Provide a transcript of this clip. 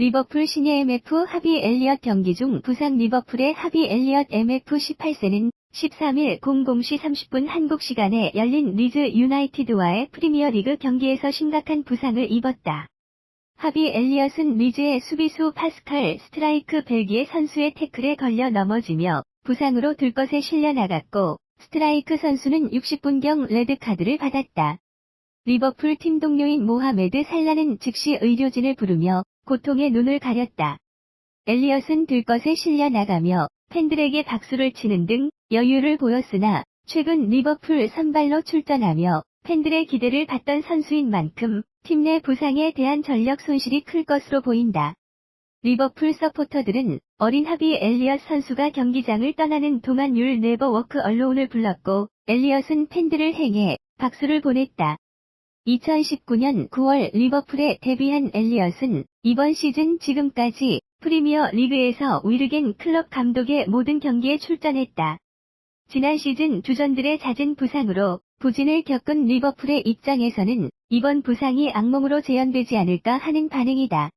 리버풀 신예 MF 하비 엘리엇 경기 중 부상 리버풀의 하비 엘리엇 MF 18세는 13일 00시 30분 한국 시간에 열린 리즈 유나이티드와의 프리미어리그 경기에서 심각한 부상을 입었다. 하비 엘리엇은 리즈의 수비수 파스칼 스트라이크 벨기에 선수의 태클에 걸려 넘어지며 부상으로 들것에 실려 나갔고 스트라이크 선수는 60분경 레드카드를 받았다. 리버풀 팀 동료인 모하메드 살라는 즉시 의료진을 부르며 고통의 눈을 가렸다. 엘리엇은 들것에 실려 나가며 팬들에게 박수를 치는 등 여유를 보였으나 최근 리버풀 선발로 출전하며 팬들의 기대를 받던 선수인 만큼 팀 내 부상에 대한 전력 손실이 클 것으로 보인다. 리버풀 서포터들은 어린 하비 엘리엇 선수가 경기장을 떠나는 동안 율 네버 워크 언로운을 불렀고 엘리엇은 팬들을 행해 박수를 보냈다. 2019년 9월 리버풀에 데뷔한 엘리엇은 이번 시즌 지금까지 프리미어 리그에서 위르겐 클럽 감독의 모든 경기에 출전했다. 지난 시즌 주전들의 잦은 부상으로 부진을 겪은 리버풀의 입장에서는 이번 부상이 악몽으로 재현되지 않을까 하는 반응이다.